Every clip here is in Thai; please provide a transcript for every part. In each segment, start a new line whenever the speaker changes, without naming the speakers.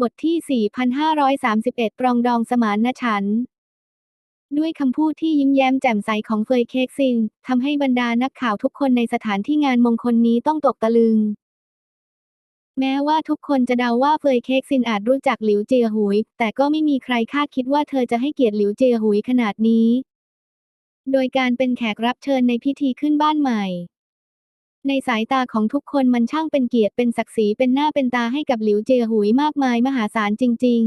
บทที่ 4,531 ปรองดองสมานฉันท์ด้วยคำพูดที่ยิ้มแย้มแจ่มใสของเฟยเค้กซินทำให้บรรดานักข่าวทุกคนในสถานที่งานมงคลนี้ต้องตกตะลึง แม้ว่าทุกคนจะเดาว่าเฟยเค้กซินอาจรู้จักหลิวเจียหุย แต่ก็ไม่มีใครคาดคิดว่าเธอจะให้เกียรติหลิวเจียหุยขนาดนี้ โดยการเป็นแขกรับเชิญในพิธีขึ้นบ้านใหม่ ในสายตาของทุกคนมันช่างเป็นเกียรติเป็นศักดิ์ศรีเป็นหน้าเป็นตาให้กับหลิวเจียหุยมากมายมหาศาลจริง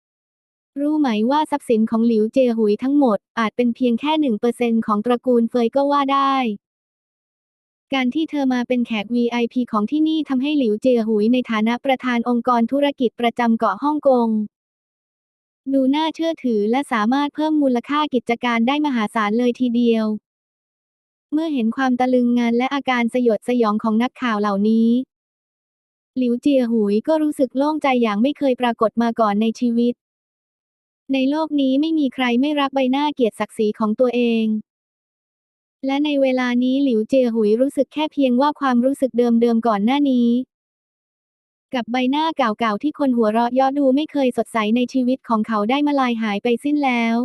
ๆ รู้ไหมว่าทรัพย์สินของหลิวเจียหุยทั้งหมด อาจเป็นเพียงแค่หนึ่งเปอร์เซ็นของตระกูลเฟยก็ว่าได้ การที่เธอมาเป็นแขก VIP ของที่นี่ทำให้หลิวเจียหุยในฐานะประธานองค์กรธุรกิจประจำเกาะฮ่องกงดูน่าเชื่อถือและสามารถเพิ่มมูลค่ากิจการได้มหาศาลเลยทีเดียว เมื่อเห็นความตะลึงงานและอาการสยดสยองของนักข่าวเหล่านี้ หลิวเจียหุยก็รู้สึกโล่งใจอย่างไม่เคยปรากฏมาก่อนในชีวิต ในโลกนี้ไม่มีใครไม่รักใบหน้าเกียรติศักดิ์ศรีของตัวเอง และในเวลานี้หลิวเจียหุยรู้สึกแค่เพียงว่าความรู้สึกเดิมๆก่อนหน้านี้ กับใบหน้าเก่าๆที่คนหัวเราะย่อดูไม่เคยสดใสในชีวิตของเขาได้มาลายหายไปสิ้นแล้ว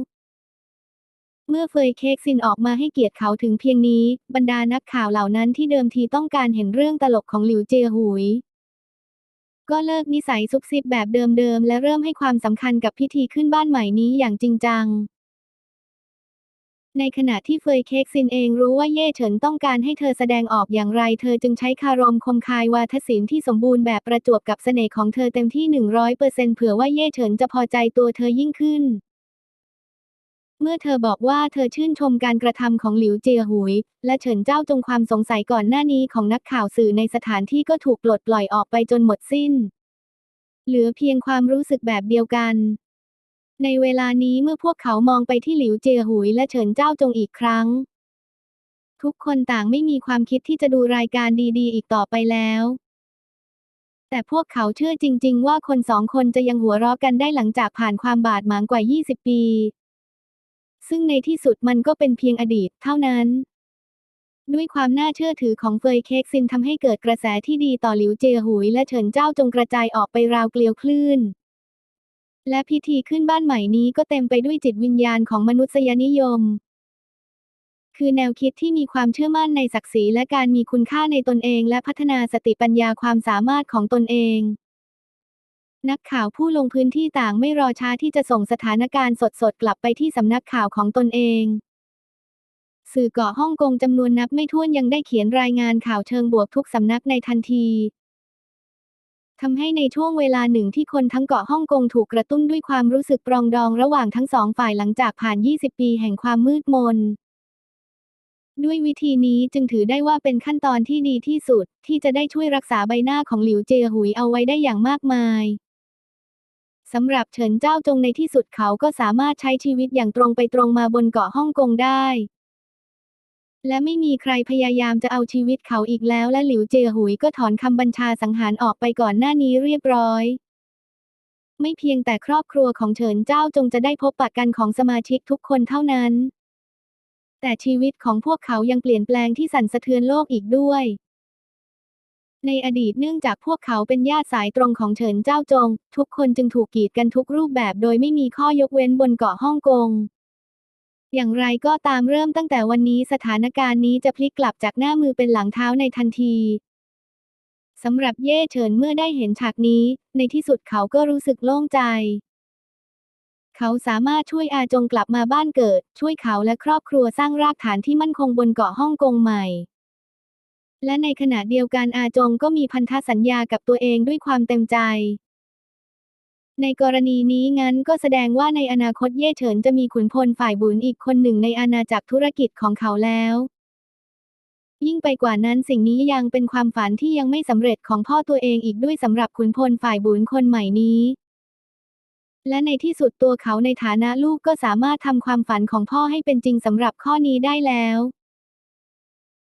เมื่อเฟยเค้กซินออกมาให้เกียรติเขาถึงเพียงนี้ บรรดานักข่าวเหล่านั้นที่เดิมทีต้องการเห็นเรื่องตลกของหลิวเจียหุย ก็เลิกนิสัยซุบซิบแบบเดิมๆและเริ่มให้ความสำคัญกับพิธีขึ้นบ้านใหม่นี้อย่างจริงจัง ในขณะที่เฟยเค้กซินเองรู้ว่าเย่เฉินต้องการให้เธอแสดงออกอย่างไร เธอจึงใช้คารมคมคายวาทศิลป์ที่สมบูรณ์แบบประจวบกับเสน่ห์ของเธอเต็มที่100%เผื่อว่าเย่เฉินจะพอใจตัวเธอยิ่งขึ้น เมื่อเธอบอกว่าเธอชื่นชมการกระทำของหลิวเจียหุย และเฉินเจ้าจงความสงสัยก่อนหน้านี้ของนักข่าวสื่อในสถานที่ก็ถูกปลดปล่อยออกไปจนหมดสิ้น เหลือเพียงความรู้สึกแบบเดียวกัน ในเวลานี้เมื่อพวกเขามองไปที่หลิวเจียหุยและเฉินเจ้าจงอีกครั้ง ทุกคนต่างไม่มีความคิดที่จะดูรายการดีๆ อีกต่อไปแล้วแต่พวกเขาเชื่อจริง ๆ ว่าคนสองคนจะยังหัวเราะกันได้หลังจากผ่านความบาดหมางกว่า 20 ปี ซึ่งในที่สุดมันก็เป็นเพียงอดีตเท่านั้น ด้วยความน่าเชื่อถือของเฟยเค้กซินทำให้เกิดกระแสที่ดีต่อหลิวเจียหุยและเฉินเจ้าจงกระจายออกไปราวเกลียวคลื่น และพิธีขึ้นบ้านใหม่นี้ก็เต็มไปด้วยจิตวิญญาณของมนุษยนิยม คือแนวคิดที่มีความเชื่อมั่นในศักดิ์ศรีและการมีคุณค่าในตนเอง และพัฒนาสติปัญญาความสามารถของตนเอง นักข่าวผู้ลงพื้นที่ต่างไม่รอช้าที่จะส่งสถานการณ์สดๆ กลับไปที่สำนักข่าวของตนเอง สื่อเกาะฮ่องกงจำนวนนับไม่ถ้วนยังได้เขียนรายงานข่าวเชิงบวกทุกสำนักในทันทีทำให้ในช่วงเวลาหนึ่งที่คนทั้งเกาะฮ่องกงถูกกระตุ้นด้วยความรู้สึกปรองดองระหว่างทั้งสองฝ่ายหลังจากผ่าน 20 ปีแห่งความมืดมน ด้วยวิธีนี้จึงถือได้ว่าเป็นขั้นตอนที่ดีที่สุด ที่จะได้ช่วยรักษาใบหน้าของหลิวเจียหุยเอาไว้ได้อย่างมากมาย สำหรับเฉินเจ้าจงในที่สุดเขาก็สามารถใช้ชีวิตอย่างตรงไปตรงมาบนเกาะฮ่องกงได้ และไม่มีใครพยายามจะเอาชีวิตเขาอีกแล้วและหลิวเจียหุยก็ถอนคำบัญชาสังหารออกไปก่อนหน้านี้เรียบร้อย ไม่เพียงแต่ครอบครัวของเฉินเจ้าจงจะได้พบปะกันของสมาชิกทุกคนเท่านั้น แต่ชีวิตของพวกเขายังเปลี่ยนแปลงที่สั่นสะเทือนโลกอีกด้วย ในอดีตเนื่องจากพวกเขาเป็นญาติสายตรงของเฉินเจ้าจง ทุกคนจึงถูกกีดกันทุกรูปแบบโดยไม่มีข้อยกเว้นบนเกาะฮ่องกง อย่างไรก็ตามเริ่มตั้งแต่วันนี้สถานการณ์นี้จะพลิกกลับจากหน้ามือเป็นหลังเท้าในทันทีสำหรับเย่เฉินเมื่อได้เห็นฉากนี้ ในที่สุดเขาก็รู้สึกโล่งใจ เขาสามารถช่วยอาจงกลับมาบ้านเกิด ช่วยเขาและครอบครัวสร้างรากฐานที่มั่นคงบนเกาะฮ่องกงใหม่ และในขณะเดียวกันอาจงก็มีพันธสัญญากับตัวเองด้วยความเต็มใจ ในกรณีนี้งั้นก็แสดงว่าในอนาคตเย่เฉินจะมีขุนพลฝ่ายบุญอีกคนหนึ่งในอาณาจักรธุรกิจของเขาแล้ว ยิ่งไปกว่านั้นสิ่งนี้ยังเป็นความฝันที่ยังไม่สำเร็จของพ่อตัวเองอีกด้วยสำหรับขุนพลฝ่ายบุญคนใหม่นี้และในที่สุดตัวเขาในฐานะลูกก็สามารถทำความฝันของพ่อให้เป็นจริงสำหรับข้อนี้ได้แล้ว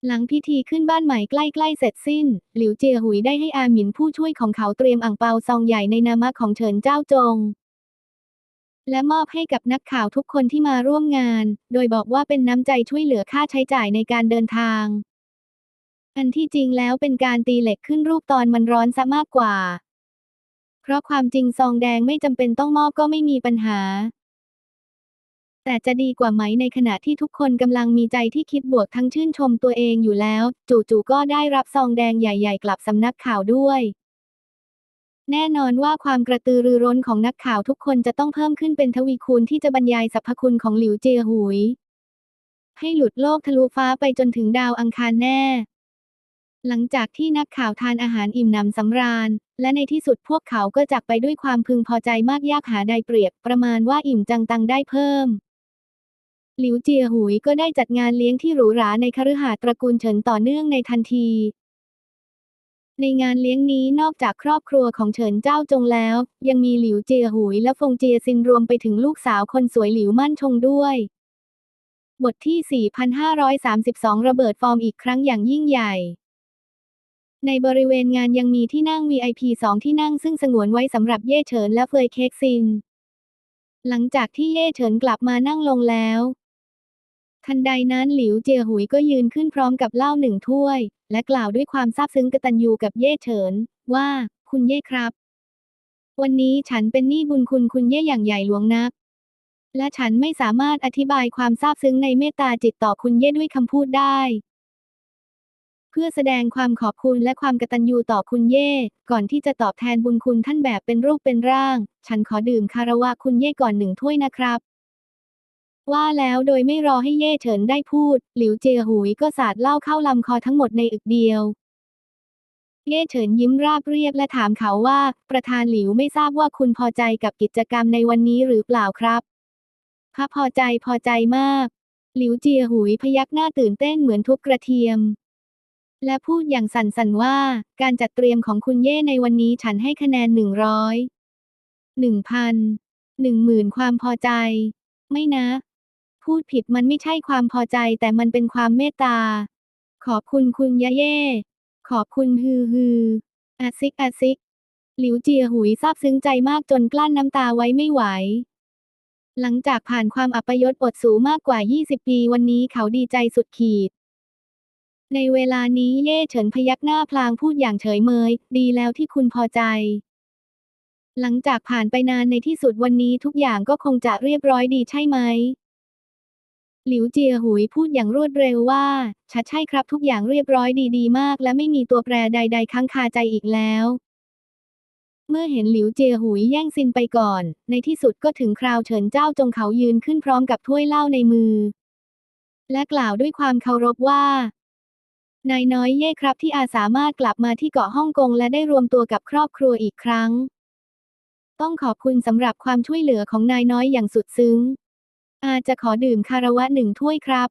หลังพิธีขึ้นบ้านใหม่ใกล้ๆเสร็จสิ้น หลิวเจียหุยได้ให้อาหมินผู้ช่วยของเขาเตรียมอ่างเปาซองใหญ่ในนามของเฉินเจ้าจง และมอบให้กับนักข่าวทุกคนที่มาร่วมงาน โดยบอกว่าเป็นน้ำใจช่วยเหลือค่าใช้จ่ายในการเดินทาง อันที่จริงแล้วเป็นการตีเหล็กขึ้นรูปตอนมันร้อนซะมากกว่า เพราะความจริงซองแดงไม่จำเป็นต้องมอบก็ไม่มีปัญหา แต่จะดีกว่าไหมในขณะที่ทุกคนกำลังมีใจที่คิดบวกทั้งชื่นชมตัวเองอยู่แล้ว จู่ๆก็ได้รับซองแดงใหญ่ๆ กลับสำนักข่าวด้วย แน่นอนว่าความกระตือรือร้นของนักข่าวทุกคนจะต้องเพิ่มขึ้นเป็นทวีคูณที่จะบรรยายสรรพคุณของหลิวเจียหุย ให้หลุดโลกทะลุฟ้าไปจนถึงดาวอังคารแน่ หลังจากที่นักข่าวทานอาหารอิ่มหนำสำราญ และในที่สุดพวกเขาก็จากไปด้วยความพึงพอใจมากยากหาใดเปรียบประมาณว่าอิ่มจังตังได้เพิ่ม หลิวเจียหุยก็ได้จัดงานเลี้ยงที่หรูหราในคฤหาสน์ตระกูลเฉินต่อเนื่องในทันที ในงานเลี้ยงนี้นอกจากครอบครัวของเฉินเจ้าจงแล้ว ยังมีหลิวเจียหุยและฟงเจียซินรวมไปถึงลูกสาวคนสวยหลิวมั่นชงด้วยบทที่ 4,532 ระเบิดฟอร์มอีกครั้งอย่างยิ่งใหญ่ ในบริเวณงานยังมีที่นั่ง VIP สองที่นั่งซึ่งสงวนไว้สำหรับเย่เฉินและเฟยเค้กซิน หลังจากที่เย่เฉินกลับมานั่งลงแล้ว ทันใดนั้นหลิวเจียหุยก็ยืนขึ้นพร้อมกับเหล้าหนึ่งถ้วย และกล่าวด้วยความซาบซึ้งกตัญญูกับเย่เฉิน ว่า คุณเย่ครับ วันนี้ฉันเป็นหนี้บุญคุณคุณเย่อย่างใหญ่หลวงนัก และฉันไม่สามารถอธิบายความซาบซึ้งในเมตตาจิตต่อคุณเย่ด้วยคำพูดได้ เพื่อแสดงความขอบคุณและความกตัญญูต่อคุณเย่ก่อนที่จะตอบแทนบุญคุณท่านแบบเป็นรูปเป็นร่าง ฉันขอดื่มคารวะคุณเย่ก่อนหนึ่งถ้วยนะครับ ว่าแล้วโดยไม่รอให้เย่เฉินได้พูด หลิวเจียหุยก็สาดเหล้าเข้าลำคอทั้งหมดในอึกเดียว เย่เฉินยิ้มราบเรียบและถามเขาว่า ประธานหลิวไม่ทราบว่าคุณพอใจกับกิจกรรมในวันนี้หรือเปล่าครับพระพอใจพอใจมาก หลิวเจียหุยพยักหน้าตื่นเต้นเหมือนทุบกระเทียม และพูดอย่างสันส่นๆว่า การจัดเตรียมของคุณเย่ในวันนี้ฉันให้คะแนนหนึ่งร้อยหนึ่งพันหนึ่งหมื่นความพอใจ ไม่นะ พูดผิดมันไม่ใช่ความพอใจแต่มันเป็นความเมตตา ขอบคุณคุณยะเย่ ขอบคุณฮือฮืออาซิกอาซิก หลิวเจียหุยซาบซึ้งใจมากจนกลั้นน้ำตาไว้ไม่ไหว หลังจากผ่านความอัปยศอดสูมากกว่า 20 ปีวันนี้เขาดีใจสุดขีด ในเวลานี้เย่เฉินพยักหน้าพลางพูดอย่างเฉยเมย ดีแล้วที่คุณพอใจหลังจากผ่านไปนานในที่สุดวันนี้ทุกอย่างก็คงจะเรียบร้อยดีใช่ไหม หลิวเจียหุยพูดอย่างรวดเร็วว่าชัดใช่ครับทุกอย่างเรียบร้อยดีๆ มาก และไม่มีตัวแปรใด ๆ ค้างคาใจอีกแล้ว เมื่อเห็นหลิวเจียหุยแย่งซินไปก่อน ในที่สุดก็ถึงคราวเฉินเจ้าจงเขายืนขึ้นพร้อมกับถ้วยเหล้าในมือ และกล่าวด้วยความเคารพว่านายน้อยเย่ครับที่อาสามารถกลับมาที่เกาะฮ่องกงและได้รวมตัวกับครอบครัวอีกครั้ง ต้องขอบคุณสำหรับความช่วยเหลือของนายน้อยอย่างสุดซึ้ง อาจะขอดื่มคารวะหนึ่งถ้วยครับ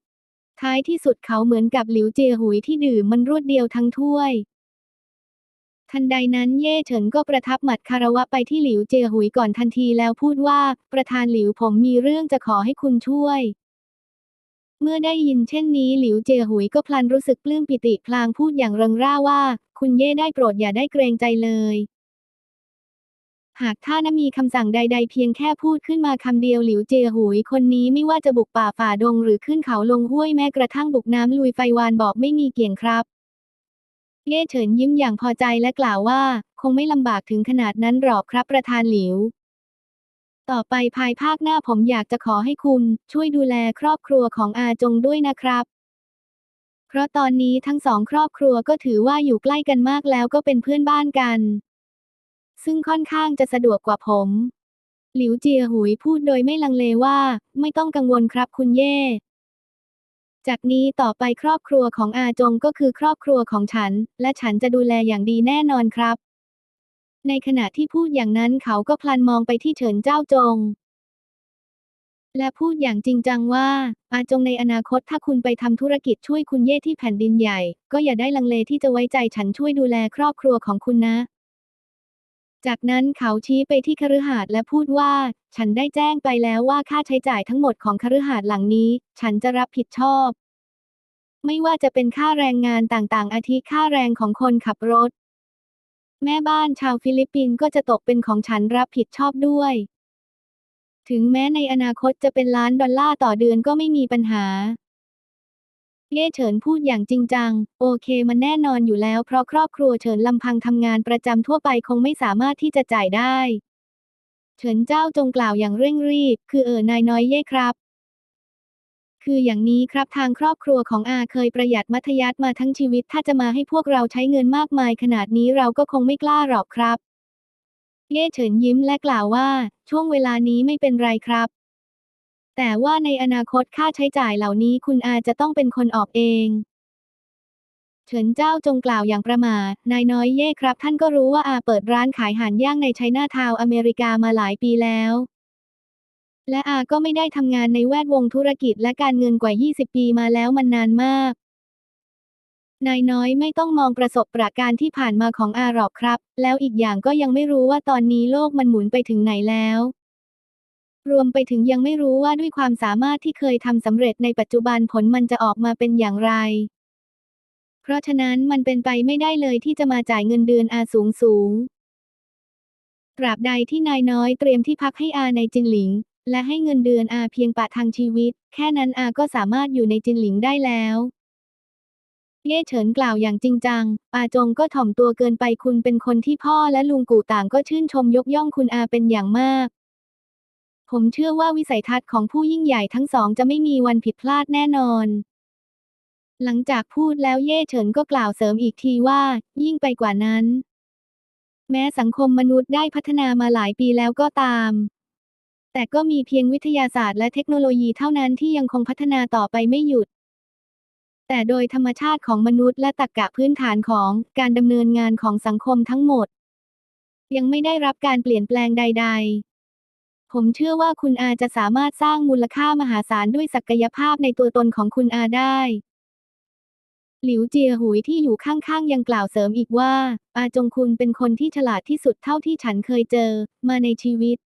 ท้ายที่สุดเขาเหมือนกับหลิวเจียหุยที่ดื่มมันรวดเดียวทั้งถ้วย ทันใดนั้นเย่เฉินก็ประทับหมัดคารวะไปที่หลิวเจียหุยก่อนทันทีแล้วพูดว่า ประธานหลิวผมมีเรื่องจะขอให้คุณช่วยเมื่อได้ยินเช่นนี้หลิวเจียหุยก็พลันรู้สึกปลื้มปิติพลางพูดอย่างเริงร่าว่า คุณเย่ได้โปรดอย่าได้เกรงใจเลย หากท่านมีคำสั่งใด ๆ เพียงแค่พูดขึ้นมาคำเดียวหลิวเจยหุยคนนี้ไม่ว่าจะบุกป่าฝ่าดงหรือขึ้นเขาลงห้วยแม้กระทั่งบุกน้ำลุยไฟวานบอกไม่มีเกี่ยงครับ เย่เฉินยิ้มอย่างพอใจและกล่าวว่า คงไม่ลำบากถึงขนาดนั้นหรอกครับประธานหลิว ต่อไปภายภาคหน้าผมอยากจะขอให้คุณ ช่วยดูแลครอบครัวของอาจงด้วยนะครับ เพราะตอนนี้ทั้งสองครอบครัวก็ถือว่าอยู่ใกล้กันมากแล้วก็เป็นเพื่อนบ้านกัน ซึ่งค่อนข้างจะสะดวกกว่าผม หลิวเจียหุยพูดโดยไม่ลังเลว่า ไม่ต้องกังวลครับคุณเย่ จากนี้ต่อไปครอบครัวของอาจงก็คือครอบครัวของฉัน และฉันจะดูแลอย่างดีแน่นอนครับ ในขณะที่พูดอย่างนั้นเขาก็พลันมองไปที่เฉินเจ้าจง และพูดอย่างจริงจังว่า อาจงในอนาคตถ้าคุณไปทำธุรกิจช่วยคุณเย่ที่แผ่นดินใหญ่ ก็อย่าได้ลังเลที่จะไว้ใจฉันช่วยดูแลครอบครัวของคุณนะ จากนั้นเขาชี้ไปที่คฤหาสน์และพูดว่า ฉันได้แจ้งไปแล้วว่าค่าใช้จ่ายทั้งหมดของคฤหาสน์หลังนี้ ฉันจะรับผิดชอบ ไม่ว่าจะเป็นค่าแรงงานต่างๆ อาทิค่าแรงของคนขับรถ แม่บ้านชาวฟิลิปปินส์ก็จะตกเป็นของฉันรับผิดชอบด้วย ถึงแม้ในอนาคตจะเป็นล้านดอลลาร์ต่อเดือนก็ไม่มีปัญหา เย่เฉินพูดอย่างจริงจัง โอเคมันแน่นอนอยู่แล้วเพราะครอบครัวเฉินลำพังทำงานประจำทั่วไปคงไม่สามารถที่จะจ่ายได้ เฉินเจ้าจงกล่าวอย่างเร่งรีบ คือเออนายน้อยเย่ครับคืออย่างนี้ครับทางครอบครัวของอาเคยประหยัดมัธยัสถ์มาทั้งชีวิต ถ้าจะมาให้พวกเราใช้เงินมากมายขนาดนี้เราก็คงไม่กล้าหรอกครับ เย่เฉินยิ้มและกล่าวว่า ช่วงเวลานี้ไม่เป็นไรครับ แต่ว่าในอนาคตค่าใช้จ่ายเหล่านี้คุณอาจะต้องเป็นคนออกเองเฉินเจ้าจงกล่าวอย่างประมาทนายน้อยเย่ครับ ท่านก็รู้ว่าอาเปิดร้านขายห่านย่างในไชน่าทาวน์อเมริกามาหลายปีแล้ว และอาก็ไม่ได้ทำงานในแวดวงธุรกิจและการเงินกว่า 20 ปีมาแล้วมันนานมาก นายน้อยไม่ต้องมองประสบประการที่ผ่านมาของอาหรอกครับ แล้วอีกอย่างก็ยังไม่รู้ว่าตอนนี้โลกมันหมุนไปถึงไหนแล้ว รวมไปถึงยังไม่รู้ว่าด้วยความสามารถที่เคยทำสำเร็จในปัจจุบันผลมันจะออกมาเป็นอย่างไร เพราะฉะนั้นมันเป็นไปไม่ได้เลยที่จะมาจ่ายเงินเดือนอาสูงสูง ตราบใดที่นายน้อยเตรียมที่พักให้อาในจินหลิง และให้เงินเดือนอาเพียงปะทังชีวิต แค่นั้นอาก็สามารถอยู่ในจินหลิงได้แล้วเย่เฉินกล่าวอย่างจริงจัง อาจงก็ถ่อมตัวเกินไปคุณเป็นคนที่พ่อและลุงกู่ต่างก็ชื่นชมยกย่องคุณอาเป็นอย่างมาก ผมเชื่อว่าวิสัยทัศน์ของผู้ยิ่งใหญ่ทั้งสองจะไม่มีวันผิดพลาดแน่นอน หลังจากพูดแล้วเย่เฉินก็กล่าวเสริมอีกทีว่า ยิ่งไปกว่านั้น แม้สังคมมนุษย์ได้พัฒนามาหลายปีแล้วก็ตาม แต่ก็มีเพียงวิทยาศาสตร์และเทคโนโลยีเท่านั้นที่ยังคงพัฒนาต่อไปไม่หยุด แต่โดยธรรมชาติของมนุษย์และตรรกะพื้นฐานของการดำเนินงานของสังคมทั้งหมด ยังไม่ได้รับการเปลี่ยนแปลงใด ๆ ผมเชื่อว่าคุณอาจะสามารถสร้างมูลค่ามหาศาลด้วยศักยภาพในตัวตนของคุณอาได้ หลิวเจียหุยที่อยู่ข้างๆยังกล่าวเสริมอีกว่า อาจงคุณเป็นคนที่ฉลาดที่สุดเท่าที่ฉันเคยเจอ มาในชีวิต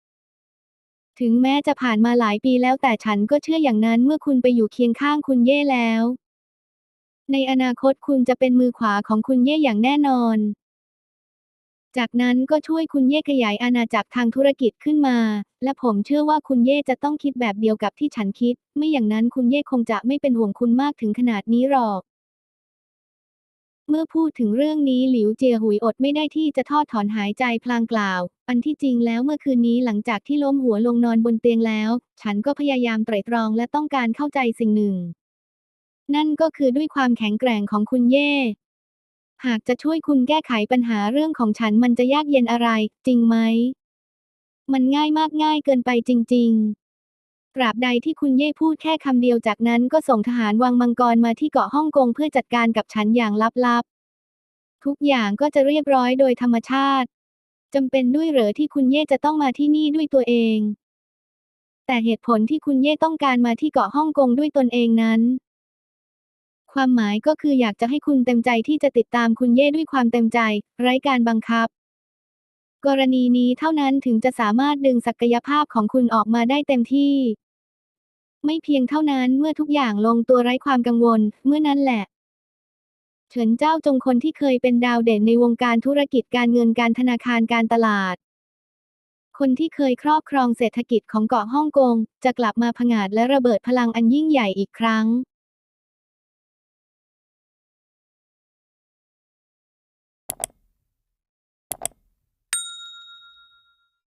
ถึงแม้จะผ่านมาหลายปีแล้วแต่ฉันก็เชื่ออย่างนั้นเมื่อคุณไปอยู่เคียงข้างคุณเย่แล้ว ในอนาคตคุณจะเป็นมือขวาของคุณเย่อย่างแน่นอน จากนั้นก็ช่วยคุณเย่ขยายอาณาจักรทางธุรกิจขึ้นมา และผมเชื่อว่าคุณเย่จะต้องคิดแบบเดียวกับที่ฉันคิด ไม่อย่างนั้นคุณเย่คงจะไม่เป็นห่วงคุณมากถึงขนาดนี้หรอกเมื่อพูดถึงเรื่องนี้หลิวเจียหุยอดไม่ได้ที่จะทอดถอนหายใจพลางกล่าว อันที่จริงแล้วเมื่อคืนนี้หลังจากที่ล้มหัวลงนอนบนเตียงแล้ว ฉันก็พยายามไตร่ตรองและต้องการเข้าใจสิ่งหนึ่ง นั่นก็คือด้วยความแข็งแกร่งของคุณเย่ หากจะช่วยคุณแก้ไขปัญหาเรื่องของฉันมันจะยากเย็นอะไร จริงไหม มันง่ายมากง่ายเกินไปจริง ๆ ตราบใดที่คุณเย่พูดแค่คำเดียวจากนั้นก็ส่งทหารวังมังกรมาที่เกาะฮ่องกงเพื่อจัดการกับฉันอย่างลับๆ ทุกอย่างก็จะเรียบร้อยโดยธรรมชาติจำเป็นด้วยเหรอที่คุณเย่จะต้องมาที่นี่ด้วยตัวเอง แต่เหตุผลที่คุณเย่ต้องการมาที่เกาะฮ่องกงด้วยตนเองนั้น ความหมายก็คืออยากจะให้คุณเต็มใจที่จะติดตามคุณเย่ด้วยความเต็มใจ ไร้การบังคับ กรณีนี้เท่านั้นถึงจะสามารถดึงศักยภาพของคุณออกมาได้เต็มที่ ไม่เพียงเท่านั้นเมื่อทุกอย่างลงตัวไร้ความกังวล เมื่อนั้นแหละเฉินเจ้าจงคนที่เคยเป็นดาวเด่นในวงการธุรกิจการเงินการธนาคารการตลาด คนที่เคยครอบครองเศรษฐกิจของเกาะฮ่องกง จะกลับมาผงาดและระเบิดพลังอันยิ่งใหญ่อีกครั้ง